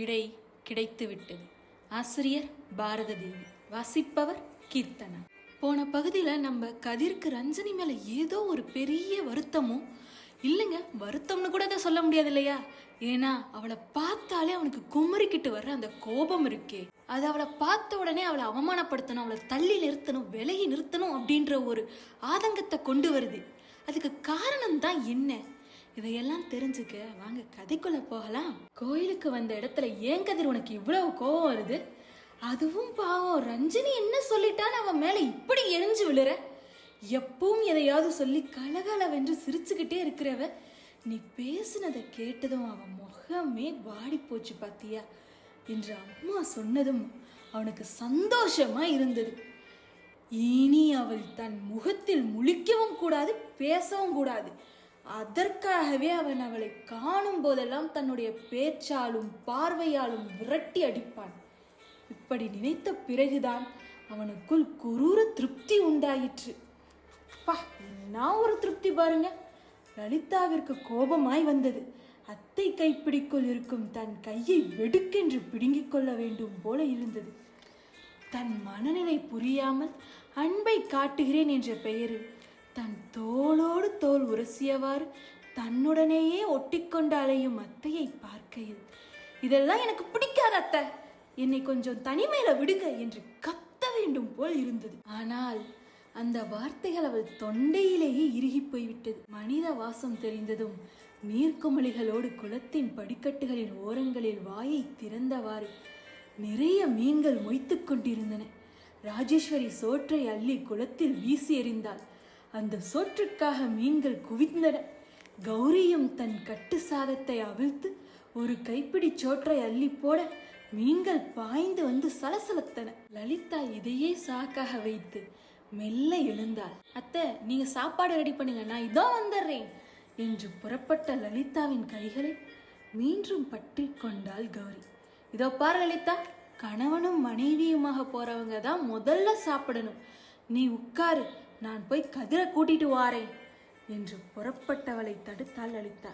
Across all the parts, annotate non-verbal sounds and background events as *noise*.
விடை கிடைத்துவிட்டது. ஆசிரியர் பாரத தேவி வாசிப்பவர் கீர்த்தனா. போன பகுதியில் நம்ம கதிர்க்கு ரஞ்சனி மேலே ஏதோ ஒரு பெரிய வருத்தமும் இல்லைங்க வருத்தம்னு கூட அதை சொல்ல முடியாது இல்லையா ஏன்னா அவளை பார்த்தாலே அவனுக்கு குமரிக்கிட்டு வர்ற அந்த கோபம் இருக்கே. அது அவளை பார்த்த உடனே அவளை அவமானப்படுத்தணும் அவளை தள்ளி நிறுத்தணும் விலகி நிறுத்தணும் அப்படின்ற ஒரு ஆதங்கத்தை கொண்டு வருது. அதுக்கு காரணம் தான் என்ன? இதையெல்லாம் தெரிஞ்சுக்க வாங்க கதைக்குள்ள போகலாம். கோயிலுக்கு வந்த இடத்துல ஏன் கதிர் உனக்கு இவ்வளவு கோவம் வருது? அதுவும் பாவம். ரஞ்சினி என்ன சொல்லிட்டான்னு அவன் மேல இப்படி எரிஞ்சு விழுற? எப்பவும் எதையாவது சொல்லி கலகலவென்று சிரிச்சுக்கிட்டே இருக்கிறவ நீ பேசுனதை கேட்டதும் அவன் முகமே வாடி போச்சு பாத்தியா? என்று அம்மா சொன்னதும் அவனுக்கு சந்தோஷமா இருந்தது. இனி அவள் தன் முகத்தில் முழிக்கவும் கூடாது பேசவும் கூடாது. அதற்காகவே அவன் அவளை காணும் போதெல்லாம் தன்னுடைய பேச்சாலும் பார்வையாலும் விரட்டி அடிப்பான். இப்படி நினைத்த பிறகுதான் அவனுக்குள் குரூர திருப்தி உண்டாயிற்று. பா என்ன ஒரு திருப்தி பாருங்க. லலிதாவிற்கு கோபமாய் வந்தது. அத்தை கைப்பிடிக்குள் இருக்கும் தன் கையை வெடுக்கென்று பிடுங்கிக் கொள்ள வேண்டும் போல இருந்தது. தன் மனநிலை புரியாமல் அன்பை காட்டுகிறேன் என்ற பெயரில் தன் தோளோடு தோல் உரசியவாறு தன்னுடனேயே ஒட்டிக்கொண்டு அலையும் அத்தையை பார்க்கையில் இதெல்லாம் எனக்கு பிடிக்காத அத்தை. என்னை கொஞ்சம் தனிமையில விடுங்க என்று கத்த வேண்டும் போல் இருந்தது. ஆனால் அந்த வார்த்தைகள் அவள் தொண்டையிலேயே இறுகி போய்விட்டது. மனித வாசம் தெரிந்ததும் நீர்க்குமலிகளோடு குளத்தின் படிக்கட்டுகளின் ஓரங்களில் வாயை திறந்தவாறு நிறைய மீன்கள் மொய்த்து கொண்டிருந்தன. ராஜேஸ்வரி சோற்றை அள்ளி குளத்தில் வீசி எறிந்தாள். அந்த சோற்றுக்காக மீன்கள் குவிந்தன. கௌரியும் தன் கட்டு சாதத்தை அவிழ்த்து ஒரு கைப்பிடி சோற்றை அள்ளி போட மீன்கள் பாய்ந்து வந்து சலசலத்தன. லலிதா இதையே சாக்காக வைத்து மெல்ல எழுந்தாள். அத்தை நீங்க சாப்பாடு ரெடி பண்ணுங்க நான் இதோ வந்துடுறேன் என்று புறப்பட்ட லலிதாவின் கைகளை மீண்டும் பற்றி கொண்டாள் கௌரி. இதோ பார் லலிதா கணவனும் மனைவியுமாக போறவங்க தான் முதல்ல சாப்பிடணும். நீ உட்காரு நான் போய் கதிரை கூட்டிட்டு வாரேன் என்று புறப்பட்டவளை தடுத்தாள் லலிதா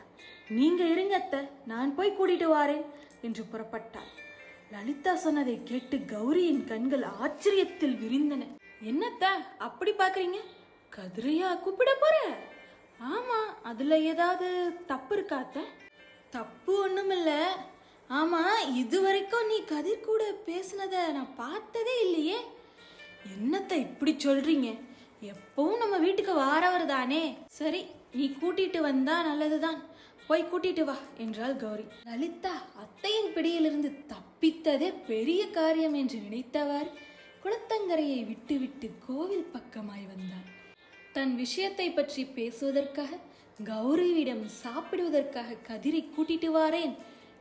நீங்க இருங்க அத்தை நான் போய் கூட்டிட்டு வாரேன் என்று புறப்பட்டாள். லலிதா சொன்னதை கேட்டு கௌரியின் கண்கள் ஆச்சரியத்தில் விரிந்தன. என்னத்த அப்படி பாக்குறீங்க? கதிரையா கூப்பிட போற? ஆமா அதுல ஏதாவது தப்பு இருக்கா அத்தை? தப்பு ஒண்ணுமில்ல. ஆமா இது வரைக்கும் நீ கதிர் கூட பேசுனத நான் பார்த்ததே இல்லையே. என்னத்த இப்படி சொல்றீங்க? எப்பவும் நம்ம வீட்டுக்கு வாரவர் தானே? சரி நீ கூட்டிட்டு வந்தா நல்லதுதான். போய் கூட்டிட்டு வா என்றாள் கௌரி. லலிதா அத்தையின் பிடியிலிருந்து தப்பித்ததே பெரிய காரியம் என்று நினைத்தவாறு குளத்தங்கரையை விட்டுவிட்டு கோவில் பக்கமாய் வந்தார் தன் விஷயத்தை பற்றி பேசுவதற்காக கௌரியிடம் சாப்பிடுவதற்காக கதிரை கூட்டிட்டு வாரேன்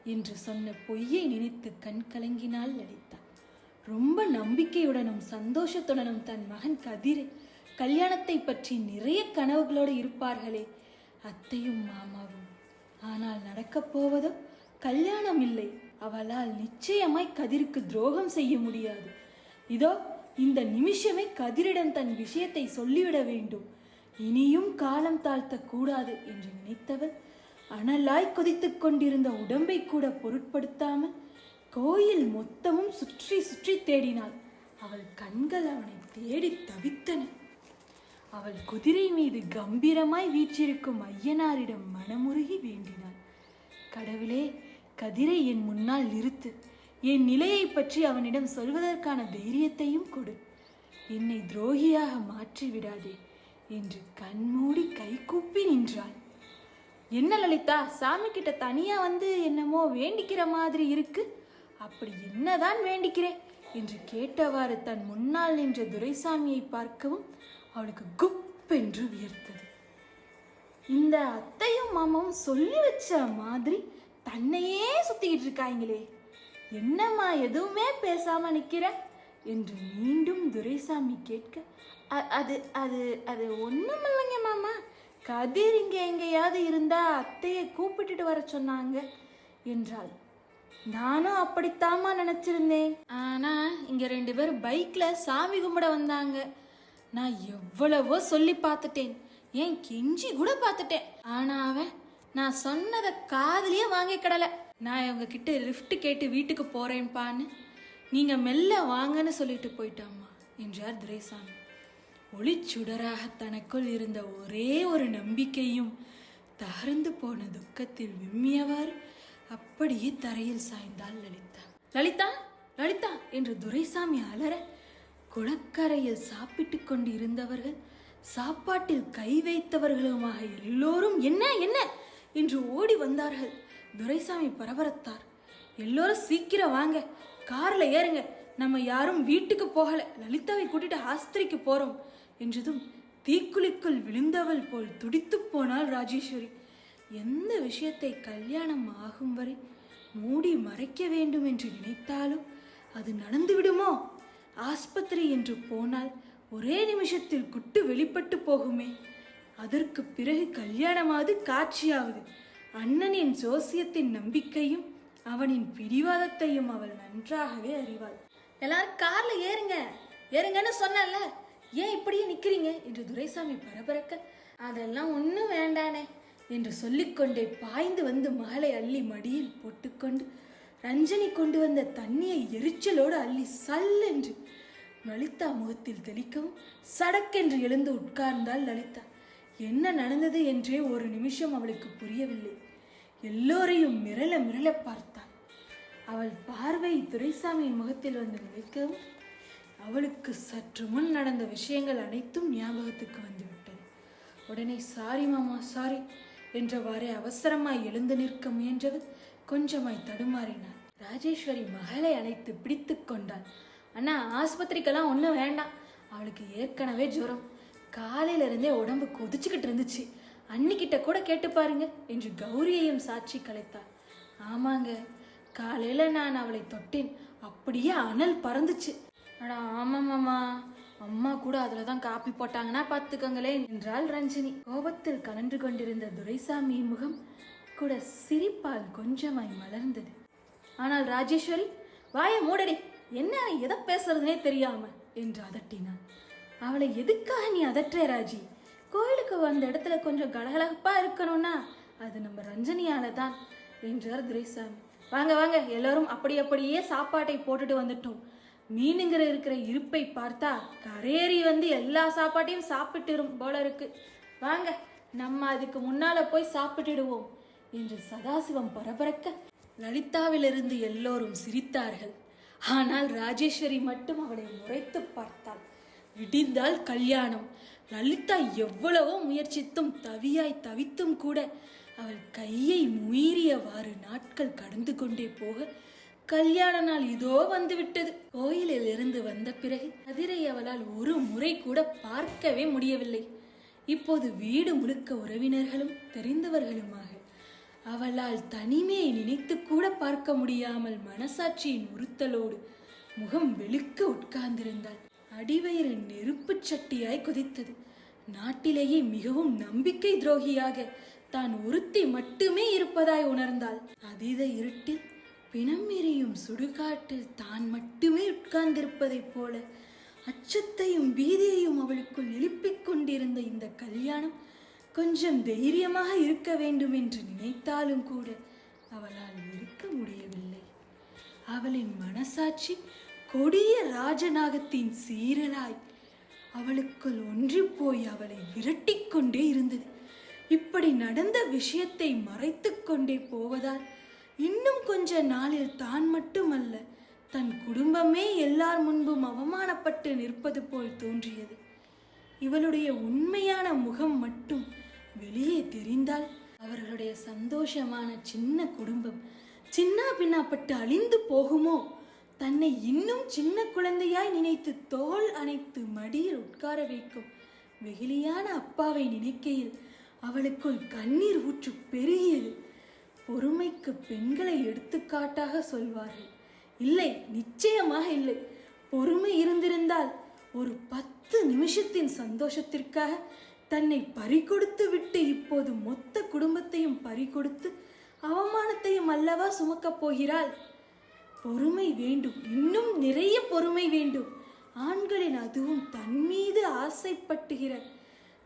என்று சொன்ன பொய்யை நினைத்து கண் கலங்கினாள் லலிதா. ரொம்ப நம்பிக்கையுடனும் சந்தோஷத்துடனும் தன் மகன் கதிரை கல்யாணத்தை பற்றி நிறைய கனவுகளோடு இருப்பார்களே. அத்தையும் மாமாவும். ஆனால் நடக்கப் போவதோ கல்யாணம் இல்லை. அவளால் நிச்சயமாய் கதிருக்கு துரோகம் செய்ய முடியாது. இதோ இந்த நிமிஷமே கதிரிடம் தன் விஷயத்தை சொல்லிவிட வேண்டும். இனியும் காலம் தாழ்த்த கூடாது என்று நினைத்தவள் அனலாய் கொதித்துக் கொண்டிருந்த உடம்பை கூட பொருட்படுத்தாமல் கோயில் மொத்தமும் சுற்றி சுற்றி தேடினாள். அவள் கண்கள் அவனை தேடி தவித்தன. அவள் குதிரை மீது கம்பீரமாய் வீற்றிருக்கும் ஐயனாரிடம் மனமுருகி வேண்டினாள். கடவுளே கதிரை என் முன்னால் நிறுத்து. என் நிலையை பற்றி அவனிடம் சொல்வதற்கான தைரியத்தையும் கொடு. என்னை துரோகியாக மாற்றி விடாதே என்று கண்மூடி கைகூப்பி நின்றாள். என்ன லலிதா சாமி கிட்ட தனியா வந்து என்னமோ வேண்டிக்கிற மாதிரி இருக்கு. அப்படி என்னதான் வேண்டிக்கிறேன் என்று கேட்டவாறு தன் முன்னால் நின்ற துரைசாமியை பார்க்கவும் அவளுக்கு குப் என்று வியர்த்தது. இந்த அத்தையும் மாமாவும் சொல்லி வச்ச மாதிரி தன்னையே சுத்திக்கிட்டு இருக்காங்களே. என்னம்மா எதுவுமே பேசாம நிக்கிற? என்று மீண்டும் துரைசாமி கேட்க அது அது அது ஒண்ணும் இல்லைங்க மாமா. கதிர் இங்க எங்கேயாவது இருந்தா அத்தையை கூப்பிட்டுட்டு வர சொன்னாங்க என்றாள். நானும் அப்படித்தாமா நினைச்சிருந்தேன். ஆனா இங்க ரெண்டு பேர் பைக்ல சாமி கும்பிட வந்தாங்க. நான் எவ்வளவோ சொல்லி பார்த்துட்டேன். ஏன் கெஞ்சி கூட பார்த்துட்டேன். ஆனா அவன் நான் சொன்னதை காதலியே வாங்கிக்கிடல நான் நான் உங்ககிட்ட லிஃப்ட் கேட்டு வீட்டுக்கு போறேன்பான்னு நீங்க மெல்ல வாங்கன்னு சொல்லிட்டு போயிட்டாம்மா என்றார் துரைசாமி. ஒளிச்சுடராக தனக்குள் இருந்த ஒரே ஒரு நம்பிக்கையும் தகர்ந்து போன துக்கத்தில் விம்மியவாறு அப்படியே தரையில் சாய்ந்தாள் லலிதா. லலிதா லலிதா என்று துரைசாமி அலற குளக்கரையில் சாப்பிட்டுக் கொண்டு இருந்தவர்கள் சாப்பாட்டில் கை வைத்தவர்களுமாக எல்லோரும் என்ன என்ன என்று ஓடி வந்தார்கள். துரைசாமி பரபரத்தார். எல்லோரும் சீக்கிரம் வாங்க காரில் ஏறுங்க. நம்ம யாரும் வீட்டுக்கு போகல. லலிதாவை கூட்டிட்டு ஆஸ்திரிக்கு போறோம் என்றதும் தீக்குழிக்குள் விழுந்தவள் போல் துடித்துப் போனாள் ராஜேஸ்வரி. எந்த விஷயத்தை கல்யாணம் ஆகும் வரை மூடி மறைக்க வேண்டும் என்று நினைத்தாலும் அது நடந்துவிடுமோ? ஆஸ்பத்திரி என்று போனால் ஒரே நிமிஷத்தில் குட்டு வெளிப்பட்டு போகுமே. அதற்கு பிறகு கல்யாணமாவது காட்சியாவது. அண்ணனின் ஜோசியத்தின் நம்பிக்கையும் அவனின் பிடிவாதத்தையும் அவள் நன்றாகவே அறிவாள். எல்லாரும் கார்ல ஏறுங்க. ஏறுங்கன்னு சொன்னல ஏன் இப்படியே நிக்கிறீங்க? என்று துரைசாமி பரபரக்க அதெல்லாம் ஒன்றும் வேண்டானே என்று சொல்லிக்கொண்டே பாய்ந்து வந்து மகளை அள்ளி மடியில் போட்டுக்கொண்டு ரஞ்சனி கொண்டு வந்த தண்ணியை எரிச்சலோடு அள்ளி சல்லென்று லலிதா முகத்தில் தெளிக்கவும் சடக்கென்று எழுந்து உட்கார்ந்தாள் லலிதா. என்ன நடந்தது என்றே ஒரு நிமிஷம் அவளுக்கு புரியவில்லை. எல்லோரையும் மிரள மிரள பார்த்தாள். அவள் பார்வை துரைசாமியின் முகத்தில் வந்து நிலைக்கவும் அவளுக்கு சற்று முன் நடந்த விஷயங்கள் அனைத்தும் ஞாபகத்துக்கு வந்துவிட்டது உடனே சாரி மாமா சாரி என்றவாறே அவசரமாய் எழுந்து நிற்க முயன்றவர் கொஞ்சமாய் தடுமாறினார் ராஜேஸ்வரி மகளை அழைத்து பிடித்து கொண்டாள். அண்ணா ஆஸ்பத்திரிக்கெல்லாம் ஒன்றும் வேண்டாம். அவளுக்கு ஏற்கனவே ஜுரம். காலையில இருந்தே உடம்பு கொதிச்சுக்கிட்டு இருந்துச்சு. அன்னிக்கிட்ட கூட கேட்டு பாருங்க என்று கௌரியையும் சாட்சி கலைத்தாள். ஆமாங்க காலையில் நான் அவளை தொட்டேன். அப்படியே அனல் பறந்துச்சு. அடா ஆமாமாமா. அம்மா கூட அதில் தான் காப்பி போட்டாங்கன்னா பார்த்துக்கோங்களேன் என்றாள் ரஞ்சினி. கோபத்தில் கலந்து கொண்டிருந்த துரைசாமியின் முகம் கூட சிரிப்பால் கொஞ்சமாய் மலர்ந்தது. ஆனால் ராஜேஸ்வரி வாயை மூடடி. என்ன எதை பேசுறதுனே தெரியாம என்று அதட்டினான். அவளை எதுக்காக நீ அதட்டுற ராஜி? கோயிலுக்கு வந்த இடத்துல கொஞ்சம் கலகலப்பா இருக்கணும்னா அது நம்ம ரஞ்சனியால தான் என்றார் துரைசாமி. வாங்க வாங்க எல்லாரும் அப்படி அப்படியே சாப்பாட்டை போட்டுட்டு வந்துட்டோம். மீனுங்கிற இருக்கிற இருப்பை பார்த்தா கரேறி வந்து எல்லா சாப்பாட்டையும் சாப்பிட்டுரும் போல இருக்கு. வாங்க நம்ம அதுக்கு முன்னால போய் சாப்பிட்டுடுவோம் என்று சதாசிவம் பரபரக்க லலிதாவிலிருந்து எல்லோரும் சிரித்தார்கள். ஆனால் ராஜேஸ்வரி மட்டும் அவளை முறைத்து பார்த்தாள். விடிந்தால் கல்யாணம். லலிதா எவ்வளவோ முயற்சித்தும் தவியாய் தவித்தும் கூட அவள் கையை மீறியவாறு நாட்கள் கடந்து கொண்டே போக கல்யாண நாள் இதோ வந்துவிட்டது. கோயிலில் இருந்து வந்த பிறகு கதிரை அவளால் ஒரு முறை கூட பார்க்கவே முடியவில்லை. இப்போது வீடு முழுக்க உறவினர்களும் தெரிந்தவர்களுமாக அவளால் தனிமையை நினைத்து கூட பார்க்க முடியாமல் மனசாட்சியின் உறுத்தலோடு முகம் வெளுக்க உட்கார்ந்திருந்தாள். அடிவயிறு நெருப்புச் சட்டியாய் குதித்தது. நாட்டிலேயே மிகவும் நம்பிக்கை துரோகியாக தான் ஒருத்தி மட்டுமே இருப்பதாய் உணர்ந்தாள். அதீத இருட்டில் பிணம் எறியும் சுடுகாட்டில் தான் மட்டுமே உட்கார்ந்திருப்பதைப் போல அச்சத்தையும் பீதியையும் அவளுக்குள் எழுப்பிக் கொண்டிருந்த இந்த கல்யாணம் கொஞ்சம் தைரியமாக இருக்க வேண்டும் என்று நினைத்தாலும் கூட அவளால் இருக்க முடியவில்லை. அவளின் மனசாட்சி கொடிய ராஜநாகத்தின் சீரலாய் அவளுக்குள் ஒன்றி போய் அவளை விரட்டி கொண்டே இருந்தது. இப்படி நடந்த விஷயத்தை மறைத்து கொண்டே போவதால் இன்னும் கொஞ்ச நாளில் தான் மட்டுமல்ல தன் குடும்பமே எல்லார் முன்பும் அவமானப்பட்டு நிற்பது போல் தோன்றியது. இவளுடைய உண்மையான முகம் மட்டும் வெளியே தெரிந்தால் அவர்களுடைய சந்தோஷமான சின்ன குடும்பம் சின்ன பின்னாப்பட்டு அழிந்து போகுமோ? தன்னை இன்னும் சின்ன குழந்தையாய் நினைத்து தோல் அணைத்து மடியில் உட்கார வைக்கும் வெகுளியான அப்பாவை நினைக்கையில் அவளுக்குள் கண்ணீர் ஊற்று பெருகியது. பொறுமைக்கு பெண்களை எடுத்துக்காட்டாக சொல்வார்கள். இல்லை நிச்சயமாக இல்லை. பொறுமை இருந்திருந்தால் ஒரு பத்து நிமிஷத்தின் சந்தோஷத்திற்காக தன்னை பறிகொடுத்து விட்டு இப்போது மொத்த குடும்பத்தையும் பறிகொடுத்து அவமானத்தையும் அல்லவா சுமக்கப் போகிறாள்? பொறுமை வேண்டும். இன்னும் நிறைய பொறுமை வேண்டும். ஆண்களின் அதுவும் தன் மீது ஆசைப்பட்டுகிற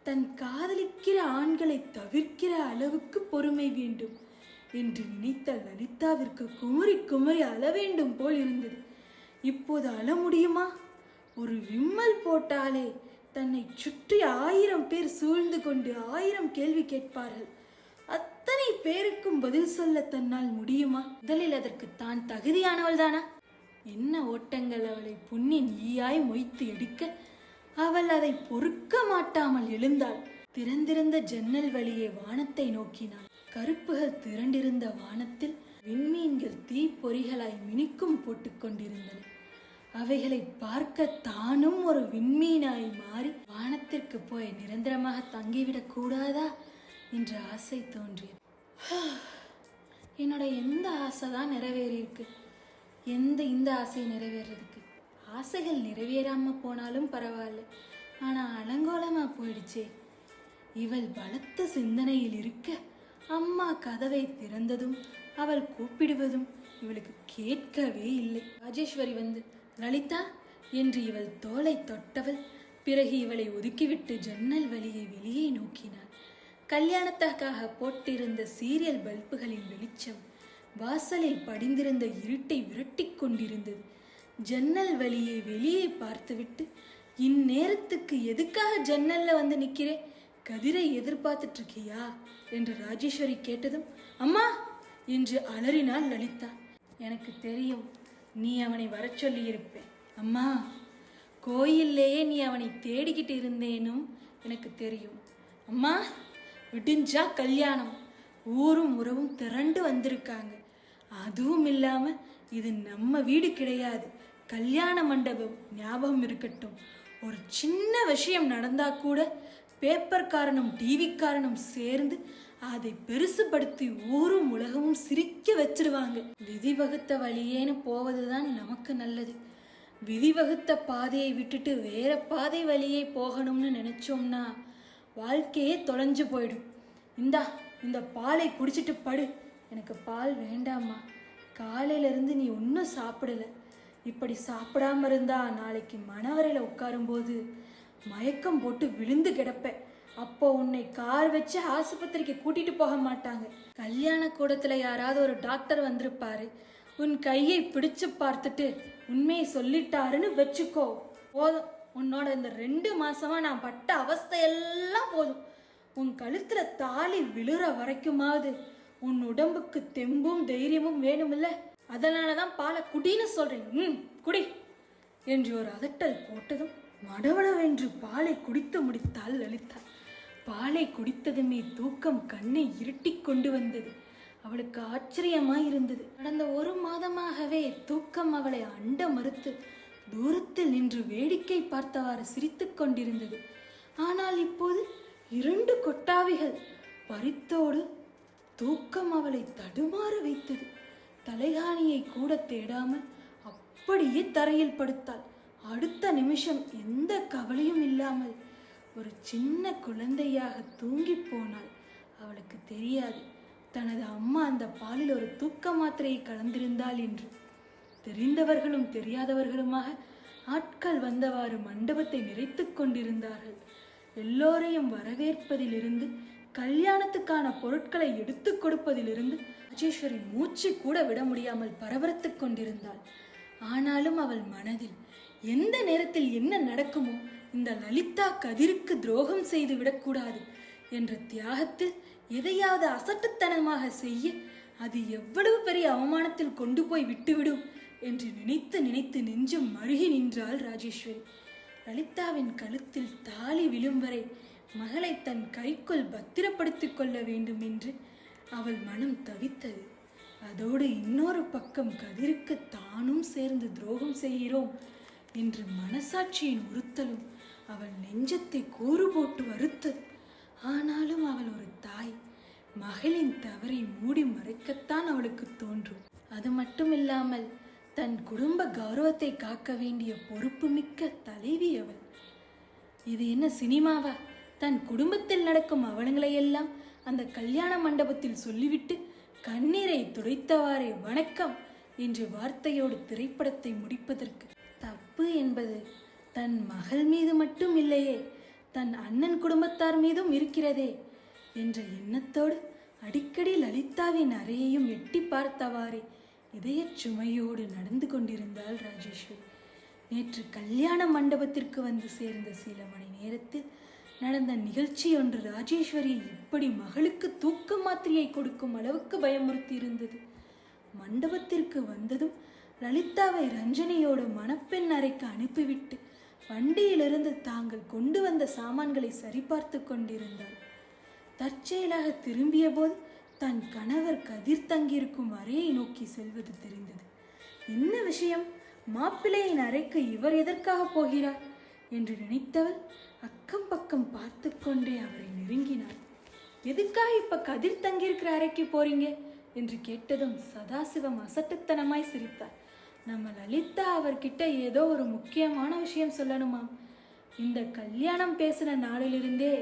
தன் காதலிக்கிற ஆண்களை தவிர்க்கிற அளவுக்கு பொறுமை வேண்டும் என்று நினைத்த லலிதாவிற்கு குமரி குமரி அழ வேண்டும் போல் இருந்தது. இப்போது அழ முடியுமா? ஒரு விம்மல் போட்டாலே தன்னை சுற்றி ஆயிரம் பேர் சூழ்ந்து கொண்டு ஆயிரம் கேள்வி கேட்பார்கள். அத்தனை பேருக்கும் பதில் சொல்ல தன்னால் முடியுமா? முதலில் அதற்கு தான் தகுதியானவள் தானா? என்ன ஓட்டங்கள் அவளை புண்ணின் ஈயாய் மொய்த்து எடுக்க அவள் அதை பொறுக்க மாட்டாமல் எழுந்தாள். திறந்திருந்த ஜன்னல் வழியே வானத்தை நோக்கினாள். கருப்புகள் திரண்டிருந்த வானத்தில் விண்மீன்கள் தீப்பொறிகளாய் மினுக்கும் போட்டுக் கொண்டிருந்தன. அவைகளை பார்க்க தானும் ஒரு விண்மீனாய் மாறி வானத்திற்கு போய் நிரந்தரமாக தங்கிவிடக் கூடாதா? என்ற ஆசை தோன்றியது. *sighs* என்னோட எந்த ஆசை தான் நிறைவேறியிருக்கு? எந்த இந்த ஆசை நிறைவேறதுக்கு? ஆசைகள் நிறைவேறாம போனாலும் பரவாயில்ல. ஆனா அலங்கோலமா போயிடுச்சே. இவள் பலத்த சிந்தனையில் இருக்க அம்மா கதவை திறந்ததும் அவள் கூப்பிடுவதும் இவளுக்கு கேட்கவே இல்லை. ராஜேஸ்வரி வந்து லலிதா என்று இவள் தோலை தொட்டவள். பிறகு இவளை ஒதுக்கிவிட்டு ஜன்னல் வழியை வெளியே நோக்கினாள். கல்யாணத்துக்காக போட்டிருந்த சீரியல் பல்புகளின் வெளிச்சம் வாசலில் படிந்திருந்த இருட்டை விரட்டிக் கொண்டிருந்தது. ஜன்னல் வழியை வெளியே பார்த்துவிட்டு இந்நேரத்துக்கு எதுக்காக ஜன்னல்ல வந்து நிற்கிறேன் கதிரை எதிர்பார்த்துட்டு இருக்கியா என்று ராஜேஸ்வரி கேட்டதும் அம்மா! என்று அலறினாள் லலிதா. எனக்கு தெரியும் நீ அவனை வரச் சொல்லியிருப்பேன். அம்மா கோயில்லேயே நீ அவனை தேடிக்கிட்டு இருந்தேனும் எனக்கு தெரியும். அம்மா விடிஞ்சா கல்யாணம். ஊரும் உறவும் திரண்டு வந்திருக்காங்க. அதுவும் இல்லாம இது நம்ம வீடு கிடையாது. கல்யாண மண்டபம் ஞாபகம் இருக்கட்டும். ஒரு சின்ன விஷயம் நடந்தா கூட பேப்பர் காரணம் டிவி காரணம் சேர்ந்து அதை பெருசுபடுத்தி ஊரும் உலகமும் சிரிக்க வச்சிருவாங்க. விதி வகுத்த வழியேன்னு போவதுதான் நமக்கு நல்லது. விதி வகுத்த பாதையை விட்டுட்டு வேற பாதை வழியே போகணும்னு நினைச்சோம்னா வாழ்க்கையே தொலைஞ்சு போயிடும். இந்தா இந்த பாலை குடிச்சிட்டு படு. எனக்கு பால் வேண்டாம்மா. காலையிலேருந்து நீ ஒன்றும் சாப்பிடல. இப்படி சாப்பிடாம இருந்தா நாளைக்கு மணவரையில் உட்காரும்போது மயக்கம் போட்டு விழுந்து கிடப்பேன். அப்போ உன்னை கார் வச்சு ஆஸ்பத்திரிக்கு கூட்டிட்டு போக மாட்டாங்க. கல்யாண கூடத்துல யாராவது ஒரு டாக்டர் வந்திருப்பாரு. உன் கையை பிடிச்சு பார்த்துட்டு உண்மையை சொல்லிட்டாருன்னு வச்சுக்கோ. போதும். உன்னோட இந்த ரெண்டு மாசமா நான் பட்ட அவஸ்தையெல்லாம் போதும். உன் கழுத்துல தாலி விழுற வரைக்குமாவது உன் உடம்புக்கு தெம்பும் தைரியமும் வேணுமில்ல அதனால தான் பாலை குடின்னு சொல்றேன். ம் குடி என்று ஒரு அதட்டல் போட்டதும் மடவடவென்று பாலை குடித்து முடித்தாள் லலிதா. பாலை குடித்ததுமே தூக்கம் கண்ணை இருட்டி கொண்டு வந்தது. அவளுக்கு ஆச்சரியமாய் இருந்தது கடந்த ஒரு மாதமாகவே தூக்கம் அவளை அண்ட மறுத்து தூரத்தில் நின்று வேடிக்கை பார்த்தவாறு சிரித்துக் கொண்டிருந்தது. ஆனால் இப்போது இரண்டு கொட்டாவிகள் பறித்தோடு தூக்கம் அவளை தடுமாற வைத்தது. தலைகாணியை கூட தேடாமல் அப்படியே தரையில் படுத்தாள். அடுத்த நிமிஷம் எந்த கவலையும் இல்லாமல் ஒரு சின்ன குழந்தையாக தூங்கி போனாள். அவளுக்கு தெரியாது. தனது அம்மா அந்த பாலில் ஒரு தூக்க மாத்திரையை கலந்திருந்தாள் என்று. தெரிந்தவர்களும் தெரியாதவர்களுமாக ஆட்கள் வந்தவாறு மண்டபத்தை நிறைத்துக் கொண்டிருந்தார்கள். எல்லோரையும் வரவேற்பதிலிருந்து கல்யாணத்துக்கான பொருட்களை எடுத்துக் கொடுப்பதிலிருந்து ராஜேஸ்வரி மூச்சு கூட விட முடியாமல் பரபரத்துக் கொண்டிருந்தாள். ஆனாலும் அவள் மனதில் எந்த நேரத்தில் என்ன நடக்குமோ இந்த லலிதா கதிருக்கு துரோகம் செய்து விடக்கூடாது என்ற தியாகத்தில் எதையாவது அசட்டுத்தனமாக செய்ய அது எவ்வளவு பெரிய அவமானத்தில் கொண்டு போய் விட்டுவிடும் என்று நினைத்து நினைத்து நெஞ்சம் மருகி நின்றாள் ராஜேஸ்வரி. லலிதாவின் கழுத்தில் தாலி விழும் வரை மகளை தன் கைக்குள் பத்திரப்படுத்திக் கொள்ள வேண்டும் என்று அவள் மனம் தவித்தது. அதோடு இன்னொரு பக்கம் கதிருக்கு தானும் சேர்ந்து துரோகம் செய்கிறோம் என்று மனசாட்சியின் உறுத்தலும் அவள் நெஞ்சத்தை கூறு போட்டு வருத்தது. ஆனாலும் அவள் ஒரு தாய். மகளின் தவறை மூடி மறைக்கத்தான் அவளுக்கு தோன்றும். அது மட்டுமில்லாமல் தன் குடும்ப கௌரவத்தை காக்க வேண்டிய பொறுப்புமிக்க தலைவி அவள். இது என்ன சினிமாவா? தன் குடும்பத்தில் நடக்கும் அவலங்களையெல்லாம் அந்த கல்யாண மண்டபத்தில் சொல்லிவிட்டு கண்ணீரை துடைத்தவாறே வணக்கம் என்ற வார்த்தையோடு திரைப்படத்தை முடிப்பதற்கு தப்பு என்பது தன் மகள் மீது மட்டும் இல்லையே தன் அண்ணன் குடும்பத்தார் மீதும் இருக்கிறதே என்ற எண்ணத்தோடு அடிக்கடி லலிதாவின் அறையையும் எட்டி பார்த்தவாறே இதயச் சுமையோடு நடந்து கொண்டிருந்தாள் ராஜேஸ்வரி. நேற்று கல்யாண மண்டபத்திற்கு வந்து சேர்ந்த சில மணி நேரத்தில் நடந்த நிகழ்ச்சி ஒன்று ராஜேஸ்வரியை இப்படி மகளுக்கு தூக்க மாத்திரையை கொடுக்கும் அளவுக்கு பயமுறுத்தி இருந்தது மண்டபத்திற்கு வந்ததும் லலிதாவை ரஞ்சனியோட மணப்பெண் அறைக்கு அனுப்பிவிட்டு வண்டியிலிருந்து தாங்கள் கொண்டு வந்த சாமான்களை சரிபார்த்து கொண்டிருந்தாள். தற்செயலாக திரும்பிய போது தன் கணவர் கதிர் தங்கியிருக்கும் அறையை நோக்கி செல்வது தெரிந்தது. என்ன விஷயம்? மாப்பிள்ளையின் அறைக்கு இவர் எதற்காக போகிறார்? என்று நினைத்தவள் அக்கம் பக்கம் பார்த்து கொண்டே அவரை நெருங்கினாள் எதுக்காக இப்ப கதிர் தங்கியிருக்கிற அறைக்கு போறீங்க? என்று கேட்டதும் சதாசிவம் அசட்டுத்தனமாய் சிரித்தார். நம்ம லலிதா அவர்கிட்ட ஏதோ ஒரு முக்கியமான விஷயம் சொல்லணுமாம் இந்த கல்யாணம் பேசின நாளிலிருந்தே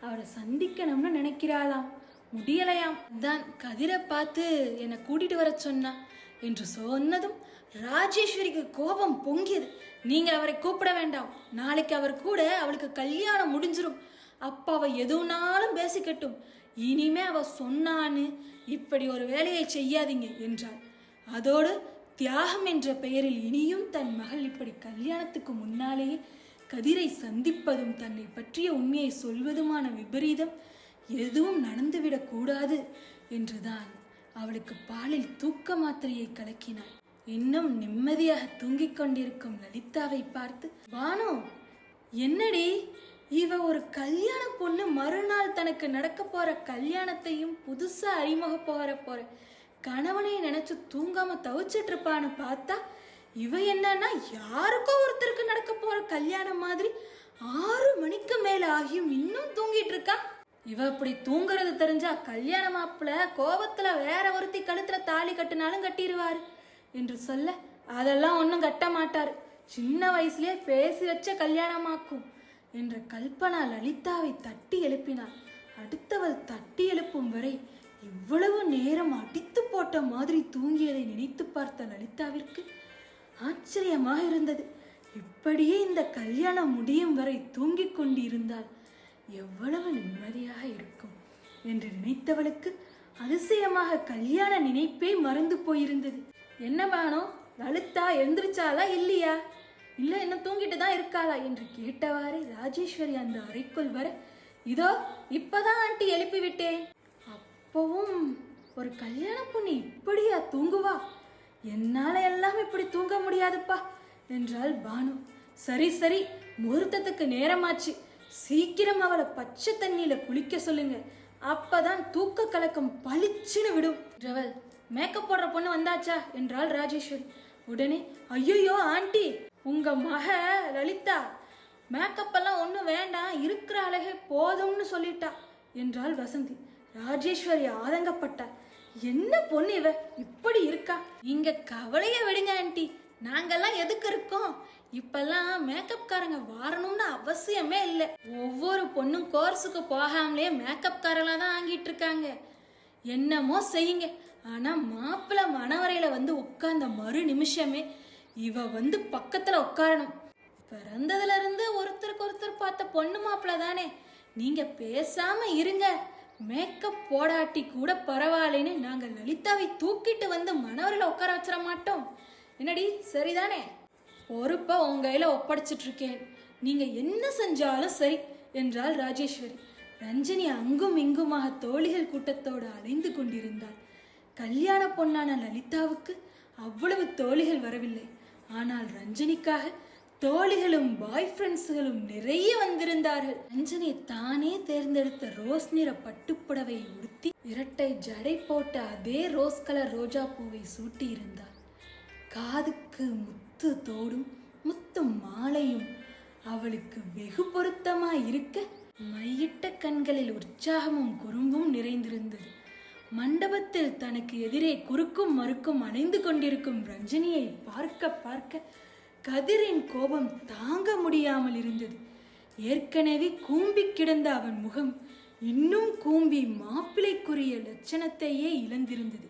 அவரை சந்திக்கணும்னு நினைக்கிறாளாம். முடியலையாம். தான் கதிரை பார்த்து என்னை கூட்டிட்டு வர சொன்னா என்று சொன்னதும் ராஜேஸ்வரிக்கு கோபம் பொங்கியது. நீங்க அவரை கூப்பிட வேண்டாம். நாளைக்கு அவர் கூட அவளுக்கு கல்யாணம் முடிஞ்சிரும். அப்ப அவ எதுனாலும் பேசிக்கட்டும். இனிமே அவ சொன்னான்னு இப்படி ஒரு வேலையை செய்யாதீங்க என்றாள். அதோடு தியாகம் என்ற பெயரில் இனியும் தன் மகள் இப்படி கல்யாணத்துக்கு முன்னாலேயே கதிரை சந்திப்பதும் தன்னை பற்றிய உண்மையை சொல்வதுமான விபரீதம் எதுவும் நடந்துவிடக் கூடாது என்றுதான் அவளுக்கு பாலில் தூக்க மாத்திரையை கலக்கினாள். இன்னும் நிம்மதியாக தூங்கிக் கொண்டிருக்கும் லலிதாவை பார்த்து வானோ என்னடி? இவ ஒரு கல்யாண பொண்ணு மறுநாள் தனக்கு நடக்க போற கல்யாணத்தையும் புதுசா அறிமுக போற போற. கணவனை நினைச்சு தூங்காம தவிச்சிட்டு இருப்பான்னு பார்த்தா இவ என்னன்னா யாருக்கோ ஒருத்தருக்கு நடக்க போற கல்யாணம் மாதிரி ஆறு மணிக்கு மேல ஆகியும் இன்னும் தூங்கிட்டு இருக்கா இவ இப்படி தூங்குறது தெரிஞ்சா கல்யாண மாப்பிள்ள கோபத்துல வேற ஒருத்தி கழுத்துல தாலி கட்டினாலும் கட்டிடுவாரு என்று சொல்ல அதெல்லாம் ஒன்றும் கட்ட மாட்டாரு. சின்ன வயசுலயே பேசி வச்ச கல்யாணமாக்கும் என்ற கல்பனா லலிதாவை தட்டி எழுப்பினாள். அடுத்தவள் தட்டி எழுப்பும் வரை இவ்வளவு நேரம் அடித்து போட்ட மாதிரி தூங்கியதை நினைத்து பார்த்த லலிதாவிற்கு ஆச்சரியமாக இருந்தது. இப்படியே இந்த கல்யாணம் முடியும் வரை தூங்கிக் கொண்டிருந்தால் எவ்வளவு நிம்மதியாக இருக்கும் என்று நினைத்தவளுக்கு அதிசயமாக கல்யாண நினைப்பே மறந்து போயிருந்தது. என்ன வேணும் லலிதா எழுந்திருச்சாளா இல்லையா? இல்லை என்ன தூங்கிட்டு தான் இருக்காளா? என்று கேட்டவாறே ராஜேஸ்வரி அந்த அறைக்குள் வர இதோ இப்பதான் ஆண்டி எழுப்பி விட்டேன் அப்பவும் ஒரு கல்யாண பொண்ணு இப்படியா தூங்குவா? என்னால எல்லாம் இப்படி தூங்க முடியாதுப்பா என்றாள் பானு. சரி சரி முகூர்த்தத்துக்கு நேரமாச்சு. சீக்கிரம் அவளை பச்சை தண்ணியில குளிக்க சொல்லுங்க. அப்பதான் தூக்க கலக்கம் பளிச்சுன்னு விடும். ரவல் மேக்கப் போடுற பொண்ணு வந்தாச்சா? என்றாள் ராஜேஸ்வரி. உடனே ஐயோ ஆண்டி உங்க மக லலிதா மேக்கப் எல்லாம் ஒன்றும் வேண்டாம் இருக்கிற அழகே போதும்னு சொல்லிட்டா என்றாள் வசந்தி. ராஜேஸ்வரி ஆதங்கப்பட்டார் என்ன பொண்ணு இவ? இப்படி இருக்கா? இங்க கவலைய விடுங்க ஆண்டி. நாங்கெல்லாம் எதுக்கு இருக்கோம்? இப்பெல்லாம் மேக்கப்காரங்க வாரணும்னு அவசியமே இல்லை. ஒவ்வொரு பொண்ணும் கோர்ஸுக்கு போகாமலே மேக்கப்காரெல்லாம் தான் ஆங்கிட்டு இருக்காங்க. என்னமோ செய்யுங்க. ஆனா மாப்பிள்ள மணவரையில வந்து உட்கார்ந்த மறு நிமிஷமே இவ வந்து பக்கத்துல உட்காரணும். பிறந்ததுல இருந்து ஒருத்தருக்கு ஒருத்தர் பார்த்த பொண்ணு மாப்பிள்ள தானே. நீங்க பேசாம இருங்க. மேக்கப் போடாட்டி கூட பரவாயில்லைன்னு நாங்கள் லலிதாவை தூக்கிட்டு வந்து மணவரில் உட்கார வச்சிட மாட்டோம். என்னடி? சரிதானே? பொறுப்பை உங்க கையில ஒப்படைச்சிட்டு இருக்கேன். நீங்க என்ன செஞ்சாலும் சரி என்றாள் ராஜேஸ்வரி. ரஞ்சனி அங்கும் இங்குமாக தோழிகள் கூட்டத்தோடு அலைந்து கொண்டிருந்தாள். கல்யாண பொண்ணான லலிதாவுக்கு அவ்வளவு தோழிகள் வரவில்லை. ஆனால் ரஞ்சனிக்காக தோழிகளும் பாய் ஃப்ரெண்ட்ஸுகளும் நிறைய வந்திருந்தார்கள். ரஞ்சனி தானே தேர்ந்தெடுத்த ரோஸ் நிற பட்டுப்புடவை உடுத்தி இரட்டை ஜடை போட்ட அதே ரோஸ் கலர் ரோஜா பூவை சூட்டி இருந்தாள் காதுக்கு முத்து தோடும் முத்து மாலையும் அவளுக்கு வெகு பொருத்தமா இருக்க மையிட்ட கண்களில் உற்சாகமும் குறும்பும் நிறைந்திருந்தது. மண்டபத்தில் தனக்கு எதிரே குறுக்கும் மறுக்கும் அணைந்து கொண்டிருக்கும் ரஞ்சனியை பார்க்க பார்க்க கதிரின் கோபம் தாங்க முடியாமல் இருந்தது. ஏற்கனவே கூம்பி கிடந்த அவன் முகம் இன்னும் கூம்பி மாப்பிளைக்குரிய லட்சணத்தையே இழந்திருந்தது.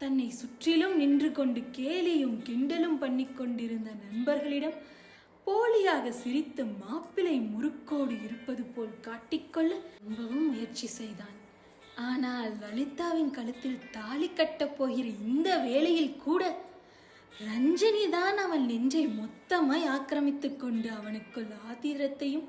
தன்னை சுற்றிலும் நின்று கொண்டு கேலியும் கிண்டலும் பண்ணி கொண்டிருந்த நண்பர்களிடம் போலியாக சிரித்து மாப்பிளை முறுக்கோடு இருப்பது போல் காட்டிக்கொள்ள ரொம்பவும் முயற்சி செய்தான். ஆனால் லலிதாவின் கழுத்தில் தாலி கட்டப் போகிற இந்த வேளையில் கூட ரஞ்சினி தான் அவன் நெஞ்சை மொத்தமாய் ஆக்கிரமித்துக் கொண்டு அவனுக்குள் ஆத்திரத்தையும்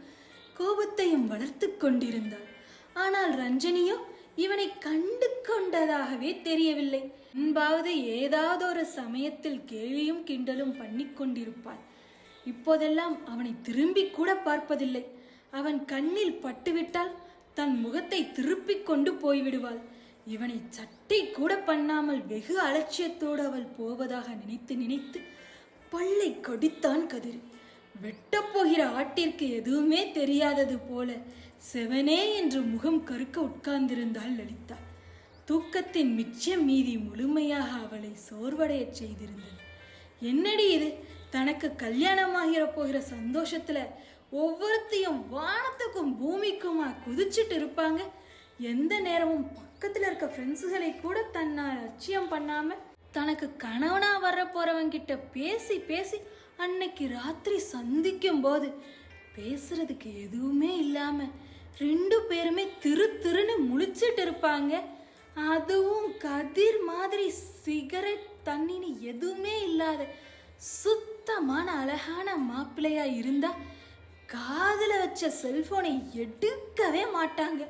கோபத்தையும் வளர்த்து கொண்டிருந்தாள். ஆனால் ரஞ்சனியோ இவனை கண்டு கொண்டதாகவே தெரியவில்லை. முன்பாவது ஏதாவது ஒரு சமயத்தில் கேலியும் கிண்டலும் பண்ணி கொண்டிருப்பாள். இப்போதெல்லாம் அவனை திரும்பி கூட பார்ப்பதில்லை. அவன் கண்ணில் பட்டுவிட்டால் தன் முகத்தை திருப்பிக் கொண்டு போய்விடுவாள். இவனை சட்டை கூட பண்ணாமல் வெகு அலட்சியத்தோடு அவள் போவதாக நினைத்து நினைத்து பல்லை கடித்தான் கதிர். வெட்டப்போகிற ஆட்டிற்கு எதுவுமே தெரியாதது போல செவனே என்று முகம் கருக்க உட்கார்ந்திருந்தாள் லலிதா. தூக்கத்தின் மிச்சம் மீதி முழுமையாக அவளை சோர்வடையச் செய்திருந்தது. என்னடி இது? தனக்கு கல்யாணமாகிற போகிற சந்தோஷத்துல ஒவ்வொருத்தையும் வானத்துக்கும் பூமிக்குமா குதிச்சிட்டு இருப்பாங்க? எந்த நேரமும் பக்கத்துல இருக்க ஃப்ரெண்ட்ஸுகளை கூட தன்னால் லட்சியம் பண்ணாம தனக்கு கணவனா வர போறவங்கிட்ட பேசி பேசி அன்னைக்கு ராத்திரி சந்திக்கும் போது பேசுறதுக்கு எதுவுமே இல்லாம ரெண்டு பேருமே திரு திருன்னு முழிச்சிட்டு இருப்பாங்க. அதுவும் கதிர் மாதிரி சிகரெட் தண்ணின்னு எதுவுமே இல்லாத சுத்தமான அழகான மாப்பிள்ளையா இருந்தா காதில் வச்ச செல்போனை எடுக்கவே மாட்டாங்க.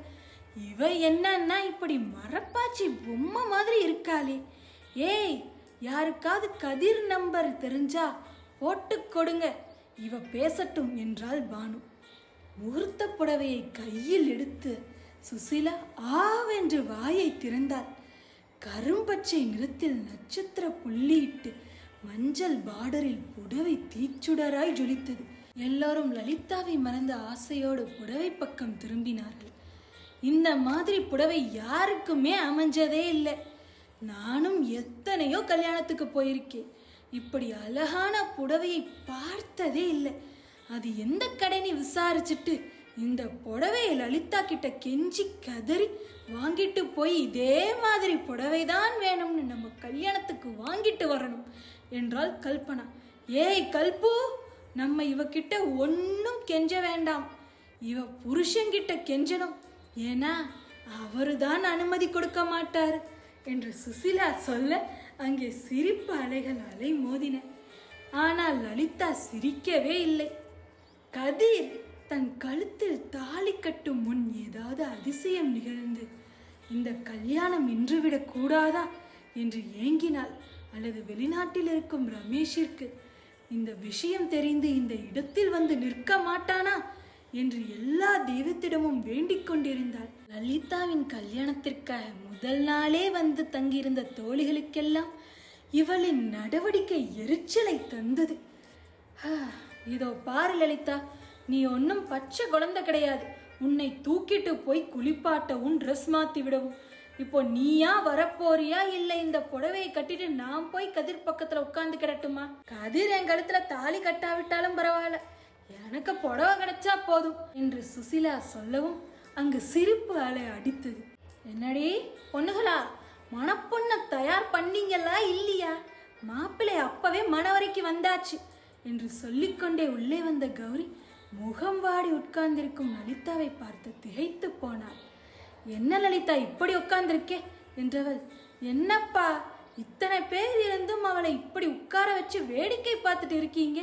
இவ என்னன்னா இப்படி மரப்பாச்சி பொம்மை மாதிரி இருக்காளே. ஏய் யாருக்காவது கதிர் நம்பர் தெரிஞ்சா போட்டு கொடுங்க. இவ பேசட்டும் என்றாள் பானு. முகூர்த்த புடவையை கையில் எடுத்து சுசிலா ஆவென்று வாயை திறந்தாள். கரும்பச்சை நிறத்தில் நட்சத்திர புள்ளியிட்டு மஞ்சள் பார்டரில் புடவை தீச்சுடராய் ஜொலித்தது. எல்லாரும் லலிதாவை மறந்த ஆசையோடு புடவை பக்கம் திரும்பினார்கள். இந்த மாதிரி புடவை யாருக்குமே அமைஞ்சதே இல்லை. நானும் எத்தனையோ கல்யாணத்துக்கு போயிருக்கேன். இப்படி அழகான புடவையை பார்த்ததே இல்லை. அது எந்த கடைன்னு விசாரிச்சுட்டு இந்த புடவையை லலிதா கிட்ட கெஞ்சி கதறி வாங்கிட்டு போய் இதே மாதிரி புடவை தான் வேணும்னு நம்ம கல்யாணத்துக்கு வாங்கிட்டு வரணும் என்றாள் கல்பனா. ஏய் கல்பு நம்ம இவகிட்ட ஒன்றும் கெஞ்ச வேண்டாம். இவ புருஷன்கிட்ட கெஞ்சணும். ஏன்னா அவரு தான் அனுமதி கொடுக்க மாட்டார் என்று சுசிலா சொல்ல அங்கே சிரிப்பு அலைகள் அலை மோதின. ஆனால் லலிதா சிரிக்கவே இல்லை. கதிர் தன் கழுத்தில் தாலி கட்டும் முன் ஏதாவது அதிசயம் நிகழ்ந்து இந்த கல்யாணம் நின்றுவிடக் கூடாதா? என்று ஏங்கினாள். அல்லது வெளிநாட்டில் இருக்கும் ரமேஷிற்கு இந்த விஷயம் தெரிந்து இந்த இடத்தில் வந்து நிற்க மாட்டானா? என்று எல்லா தெய்வத்திடமும் வேண்டிக் கொண்டிருந்தாள். லலிதாவின் கல்யாணத்திற்காக முதல் நாளே வந்து தங்கியிருந்த தோழிகளுக்கெல்லாம் இவளின் நடவடிக்கை எரிச்சலை தந்தது. இதோ பாரு லலிதா நீ ஒன்றும் பச்சை குழந்தை கிடையாது. உன்னை தூக்கிட்டு போய் குளிப்பாட்டவும் ட்ரெஸ் மாத்தி விடவும். இப்போ நீயா வரப்போறியா இல்லை இந்த புடவையை கட்டிட்டு நான் போய் கதிர் பக்கத்துல உட்காந்து கிடட்டுமா? கதிர் என் கழுத்துல தாலி கட்டாவிட்டாலும் பரவாயில்ல. எனக்கு புடவை கிடைச்சா போதும் என்று சுசிலா சொல்லவும் அங்கு சிரிப்பு அலை அடித்தது. என்னடி பொண்ணுகளா மணப்பொண்ணை தயார் பண்ணீங்களா இல்லையா? மாப்பிள்ளை அப்பவே மணவரைக்கு வந்தாச்சு என்று சொல்லிக்கொண்டே உள்ளே வந்த கௌரி முகம் வாடி உட்கார்ந்திருக்கும் லலிதாவை பார்த்து திகைத்து போனாள். என்ன லலிதா இப்படி உட்கார்ந்திருக்கே? என்றவள். என்னப்பா இத்தனை பேர் இருந்தும் அவளை இப்படி உட்கார வச்சு வேடிக்கை பார்த்துட்டு இருக்கீங்க?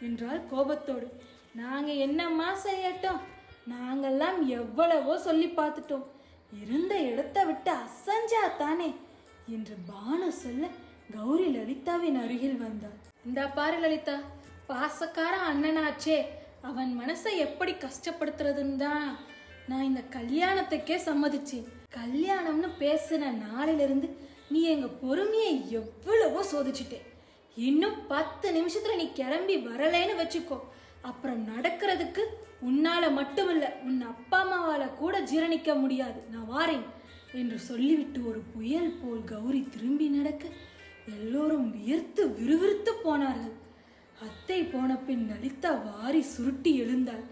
என்றாள் கோபத்தோடு. நாங்கள் என்னம்மா செய்யட்டும்? நாங்கெல்லாம் எவ்வளவோ சொல்லி பார்த்துட்டோம். இருந்த இடத்த விட்டு அசஞ்சா தானே என்று பானு சொல்ல கௌரி லலிதாவின் அருகில் வந்தாள். இந்த பாரு லலிதா பாசக்கார அண்ணனாச்சே. அவன் மனசை எப்படி கஷ்டப்படுத்துறதுன்னு தான் நான் இந்த கல்யாணத்துக்கே சம்மதிச்சேன். கல்யாணம்னு பேசின நாளிலிருந்து நீ எங்க பொறுமையை எவ்வளவோ சோதிச்சிட்டே. இன்னும் பத்து நிமிஷத்துல நீ கிளம்பி வரலைன்னு வச்சுக்கோ. அப்புறம் நடக்கிறதுக்கு உன்னால மட்டுமல்ல உன் அப்பா அம்மாவால கூட ஜீரணிக்க முடியாது. நான் வாரேன் என்று சொல்லிவிட்டு ஒரு புயல் போல் கௌரி திரும்பி நடக்க எல்லோரும் வியர்த்து விறுவிறுத்து போனார்கள். அத்தை போன பின் லலிதா வாரி சுருட்டி எழுந்தாள்.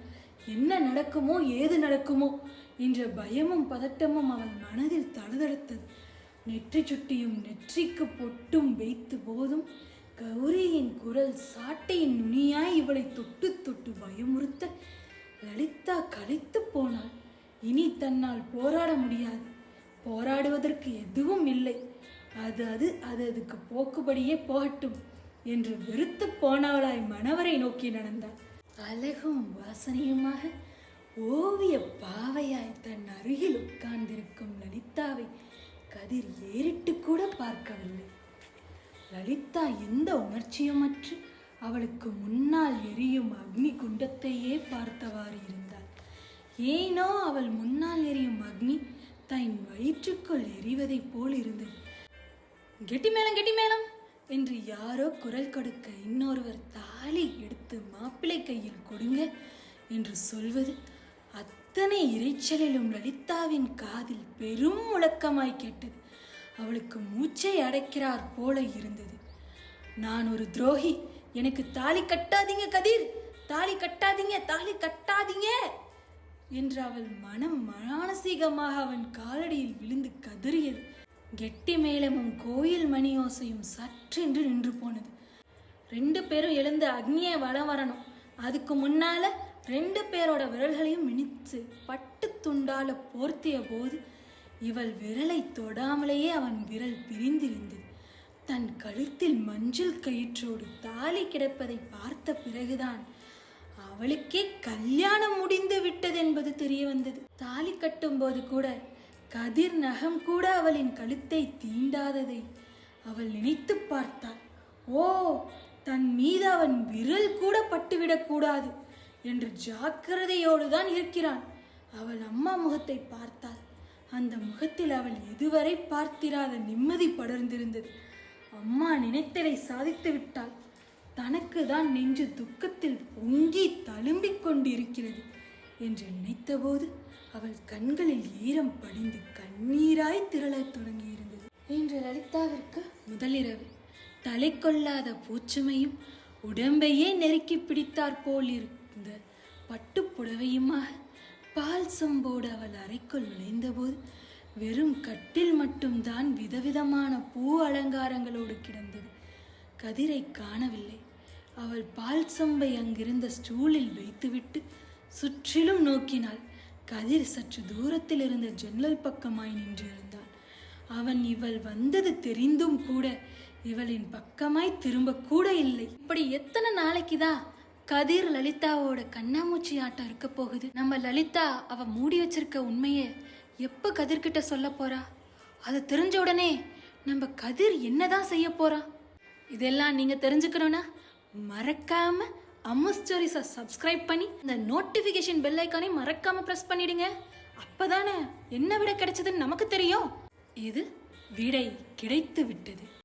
என்ன நடக்குமோ ஏது நடக்குமோ என்ற பயமும் பதட்டமும் அவள் மனதில் தழுதழுத்தது நெற்றி சுட்டியும் நெற்றிக்கு பொட்டும் வைத்து போதும் கௌரியின் குரல் சாட்டையின் நுனியாய் இவளை தொட்டு தொட்டு பயமுறுத்த லலிதா கழித்து போனாள். இனி தன்னால் போராட முடியாது. போராடுவதற்கு எதுவும் இல்லை. அது அது அது அதுக்கு போக்குபடியே போகட்டும் என்று வெறுத்து போனவளாய் மணவரை நோக்கி நடந்தாள். அழகும் வாசனையுமாக ஓவிய பாவையாய் தன் அருகில் உட்கார்ந்திருக்கும் லலிதாவை கதிர் ஏறிட்டு கூட பார்க்கவில்லை. லலிதா எந்த உணர்ச்சியுமற்று அவளுக்கு முன்னால் எரியும் அக்னி குண்டத்தையே பார்த்தவாறு இருந்தாள். ஏனோ அவள் முன்னால் எரியும் அக்னி தன் வயிற்றுக்குள் எரிவதைப் போல் இருந்தது. கெட்டி மேளம் கெட்டி மேளம் என்று யாரோ குரல் கொடுக்க இன்னொருவர் தாலி எடுத்து மாப்பிள்ளை கையில் கொடுங்க என்று சொல்வது அத்தனை இரைச்சலிலும் லலிதாவின் காதில் பெரும் முழக்கமாய் கேட்டது. அவளுக்கு மூச்சை அடைக்கிறார் போல இருந்தது. நான் ஒரு துரோகி. எனக்கு தாலி கட்டாதீங்க கதிர். தாலி கட்டாதீங்க தாலி கட்டாதீங்க என்று அவள் மனம் மானசீகமாக அவன் காலடியில் விழுந்து கதறியது. கெட்டி மேளமும் கோயில் மணியோசையும் சற்றென்று நின்று போனது. ரெண்டு பேரும் எழுந்து அக்னியை வலம் வரணும். அதுக்கு முன்னால ரெண்டு பேரோட விரல்களையும் மினித்து பட்டு துண்டால போர்த்திய போது இவள் விரலை தொடாமலேயே அவன் விரல் பிரிந்திருந்தது. தன் கழுத்தில் மஞ்சள் கயிற்றோடு தாலி கிடப்பதை பார்த்த பிறகுதான் அவளுக்கே கல்யாணம் முடிந்து விட்டது என்பது தெரிய வந்தது. தாலி கட்டும்போது கூட கதிர் நகம் கூட அவளின் கழுத்தை தீண்டாததை அவள் நினைத்து பார்த்தாள். ஓ தன் மீது அவன் விரல் கூட பட்டுவிடக்கூடாது என்று ஜாக்கிரதையோடு தான் இருக்கிறான். அவள் அம்மா முகத்தை பார்த்தாள். அந்த முகத்தில் அவள் இதுவரை பார்த்திராத நிம்மதி படர்ந்திருந்தது. அம்மா நினைத்ததை சாதித்து விட்டாள். தனக்கு தான் நெஞ்சு துக்கத்தில் பொங்கி தழும்பிக் கொண்டிருக்கிறது என்று நினைத்தபோது அவள் கண்களில் ஈரம் படிந்து கண்ணீராய் திரளத் தொடங்கியிருந்தது. இன்று லலிதாவிற்கு முதலிரவு. தலை கொள்ளாத பூச்சுமையும் உடம்பையே நெருக்கி பிடித்தாற்போல் இருந்த பட்டுப் புடவையுமாக பால் சம்போடு அவள் அறைக்குள் நுழைந்தபோது வெறும் கட்டில் மட்டும்தான் விதவிதமான பூ அலங்காரங்களோடு கிடந்தது. கதிரை காணவில்லை. அவள் பால் சம்பை அங்கிருந்த ஸ்டூலில் வைத்துவிட்டு சுற்றிலும் நோக்கினாள். கதிர் சற்று தூரத்தில் இருந்த ஜன்னல் பக்கமாய் நின்றிருந்தான். அவன் இவள் வந்தது தெரிந்தும் கூட இவளின் பக்கமாய் திரும்ப கூட இல்லை. இப்படி எத்தனை நாளைக்குதான் கதிர் லலிதாவோட கண்ணாமூச்சி ஆட்டம் இருக்க போகுது. நம்ம லலிதா அவ மூடி வச்சிருக்க உண்மையை எப்ப கதிர்கிட்ட சொல்ல போறா? அது தெரிஞ்ச உடனே நம்ம கதிர் என்னதான் செய்ய போறா? இதெல்லாம் நீங்க தெரிஞ்சுக்கணும்னா மறக்காம அம்மு ஸ்டோரிஸை சப்ஸ்கிரைப் பண்ணி இந்த நோட்டிஃபிகேஷன் பெல் ஐக்கானே மறக்காம ப்ரெஸ் பண்ணிடுங்க. அப்பதானே என்ன விட கிடைச்சதுன்னு நமக்கு தெரியும். இது விடை கிடைத்து விட்டது.